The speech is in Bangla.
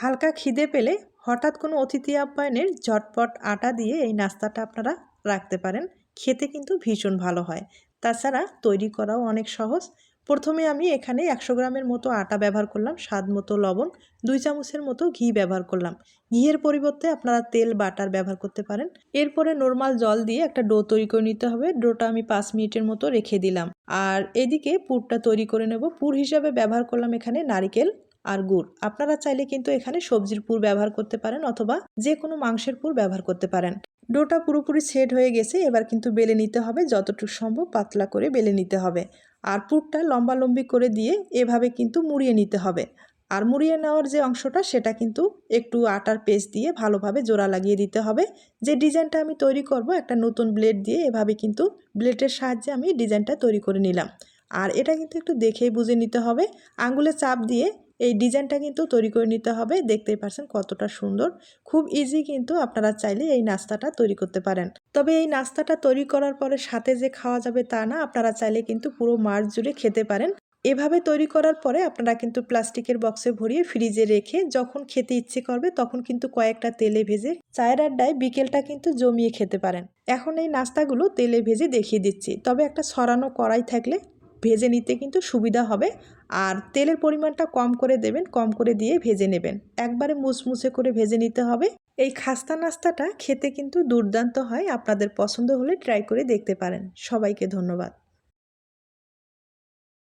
হালকা খিদে পেলে হঠাৎ কোনো অতিথি আপ্যায়নের ঝটপট আটা দিয়ে এই নাস্তাটা আপনারা রাখতে পারেন। খেতে কিন্তু ভীষণ ভালো হয়। তাছাড়া তৈরি করাও অনেক সহজ। প্রথমে আমি এখানে একশো গ্রামের মতো আটা ব্যবহার করলাম, স্বাদ মতো লবণ, দুই চামচের মতো ঘি ব্যবহার করলাম। ঘিয়ের পরিবর্তে আপনারা তেল, বাটার ব্যবহার করতে পারেন। এরপরে নর্মাল জল দিয়ে একটা ডো তৈরি করে নিতে হবে। ডোটা আমি পাঁচ মিনিটের মতো রেখে দিলাম। আর এদিকে পুরটা তৈরি করে নেব। পুর হিসাবে ব্যবহার করলাম এখানে নারিকেল আর গুড়। আপনারা চাইলে কিন্তু এখানে সবজির পুর ব্যবহার করতে পারেন অথবা যে কোনো মাংসের পুর ব্যবহার করতে পারেন। ডোটা পুরোপুরি সেট হয়ে গেছে, এবার কিন্তু বেলে নিতে হবে যতটুকু সম্ভব পাতলা করে বেলে নিতে হবে। আর পুরটা লম্বালম্বি করে দিয়ে এভাবে কিন্তু মুড়িয়ে নিতে হবে। আর মুড়িয়ে নেওয়ার যে অংশটা, সেটা কিন্তু একটু আটার পেস্ট দিয়ে ভালোভাবে জোড়া লাগিয়ে দিতে হবে। যে ডিজাইনটা আমি তৈরি করব, একটা নতুন ব্লেড দিয়ে এভাবে কিন্তু ব্লেডের সাহায্যে আমি ডিজাইনটা তৈরি করে নিলাম। আর এটা কিন্তু একটু দেখেই বুঝে নিতে হবে। আঙ্গুলে চাপ দিয়ে এই ডিজাইনটা কিন্তু তৈরি করে নিতে হবে। দেখতেই পারছেন কতটা সুন্দর। খুব ইজি কিন্তু আপনারা চাইলে এই নাস্তাটা তৈরি করতে পারেন। তবে এই নাস্তাটা তৈরি করার পরে সাথে যে খাওয়া যাবে তা না, আপনারা চাইলে কিন্তু পুরো মাস জুড়ে খেতে পারেন। এভাবে তৈরি করার পরে আপনারা কিন্তু প্লাস্টিকের বক্সে ভরিয়ে ফ্রিজে রেখে যখন খেতে ইচ্ছে করবে তখন কিন্তু কয়েকটা তেলে ভেজে চায়ের আড্ডায় বিকেলটা কিন্তু জমিয়ে খেতে পারেন। এখন এই নাস্তাগুলো তেলে ভেজে দেখিয়ে দিচ্ছি। তবে একটা সরানো কড়াই থাকলে ভেজে নিতে কিন্তু সুবিধা হবে। আর তেলের পরিমাণটা কম করে দেবেন, কম করে দিয়ে ভেজে নেবেন। একবারে মুচমুচে করে ভেজে নিতে হবে। এই খাস্তা নাস্তাটা খেতে কিন্তু দুর্দান্ত হয়। আপনাদের পছন্দ হলে ট্রাই করে দেখতে পারেন। সবাইকে ধন্যবাদ।